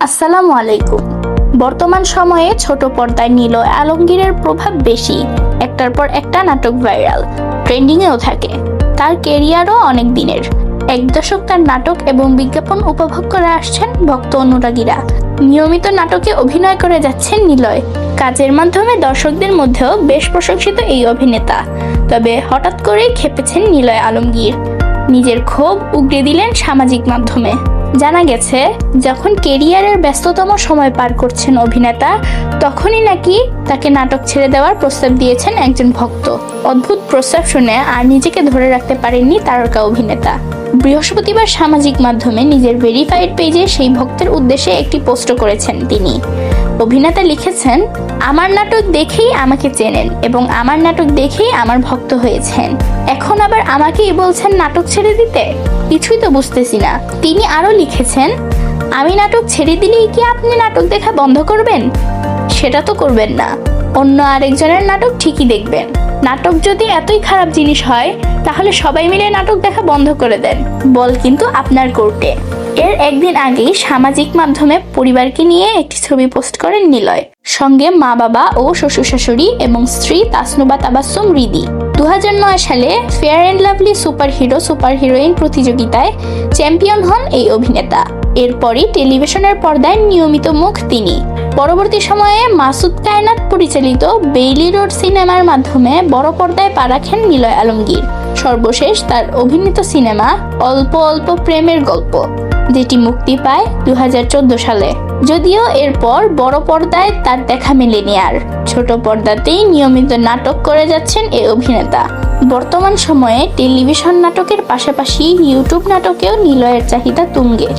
আসসালামু আলাইকুম। বর্তমান সময়ে ছোট পর্দায় নীল আলমগীরের প্রভাব বেশি। একটার পর একটা নাটক ভাইরাল, ট্রেন্ডিংয়েও থাকে। তার কেরিয়ারও অনেক দিনের। এক দশক তার নাটক এবং বিজ্ঞাপন উপভোগ করে আসছেন ভক্ত অনুরাগীরা। নিয়মিত নাটকে অভিনয় করে যাচ্ছেন নিলয়। কাজের মাধ্যমে দর্শকদের মধ্যেও বেশ প্রশংসিত এই অভিনেতা। তবে হঠাৎ করেই খেপেছেন নিলয় আলমগীর। নিজের ক্ষোভ উগড়ে দিলেন সামাজিক মাধ্যমে। জানা গেছে, যখন কেরিয়ারের ব্যস্ততম সময় পার করছেন অভিনেতা, তখনই নাকি তাকে নাটক ছেড়ে দেওয়ার প্রস্তাব দিয়েছেন একজন ভক্ত। অদ্ভুত প্রস্তাব শুনে আর নিজেকে ধরে রাখতে পারেননি তারকা অভিনেতা। বৃহস্পতিবার সামাজিক মাধ্যমে নিজের ভেরিফাইড পেজে সেই ভক্তের উদ্দেশ্যে একটি পোস্ট করেছেন তিনি। অভিনেতা লিখেছেন, আমার নাটক দেখেই আমাকে চেনেন এবং আমার নাটক দেখেই আমার ভক্ত হয়েছেন। এখন আবার আমাকেই বলছেন নাটক ছেড়ে দিতে? কিছুই তো বুঝতেছি না। তিনি আরও লিখেছেন, আমি নাটক ছেড়ে দিলেই কি আপনি নাটক দেখা বন্ধ করবেন? সেটা তো করবেন না। অন্য আরেকজনের নাটক ঠিকই দেখবেন। নাটক যদি এতই খারাপ জিনিস হয়, তাহলে সবাই মিলে নাটক দেখা বন্ধ করে দেন। বল কিন্তু আপনার কোর্টে। এর একদিন আগেই সামাজিক মাধ্যমে পরিবারকে নিয়ে একটি ছবি পোস্ট করেন নিলয়। সঙ্গে মা বাবা ও শ্বশুর শাশুড়ি এবং স্ত্রী তাসনুবা তাবাসুম রিদি। দু হাজার নয় সালে Fair and Lovely super hero super heroine প্রতিযোগিতায় চ্যাম্পিয়ন হন এই অভিনেতা। এরপরই টেলিভিশনের পর্দায় নিয়মিত মুখ তিনি। পরবর্তী সময়ে মাসুদ কায়নাত পরিচালিত বেইলি রোড সিনেমার মাধ্যমে বড় পর্দায় পা রাখেন নিলয় আলমগীর। সর্বশেষ তার অভিনীত সিনেমা অল্প অল্প প্রেমের গল্প, যেটি মুক্তি পায় দু সালে। যদিও এরপর বড় পর্দায় তার দেখা মেলেনি আর। ছোট পর্দাতেই নিয়মিত নাটক করে যাচ্ছেন এই অভিনেতা। বর্তমান সময়ে টেলিভিশন নাটকের পাশাপাশি ইউটিউব নাটকেও নিলয়ের চাহিদা তুঙ্গে।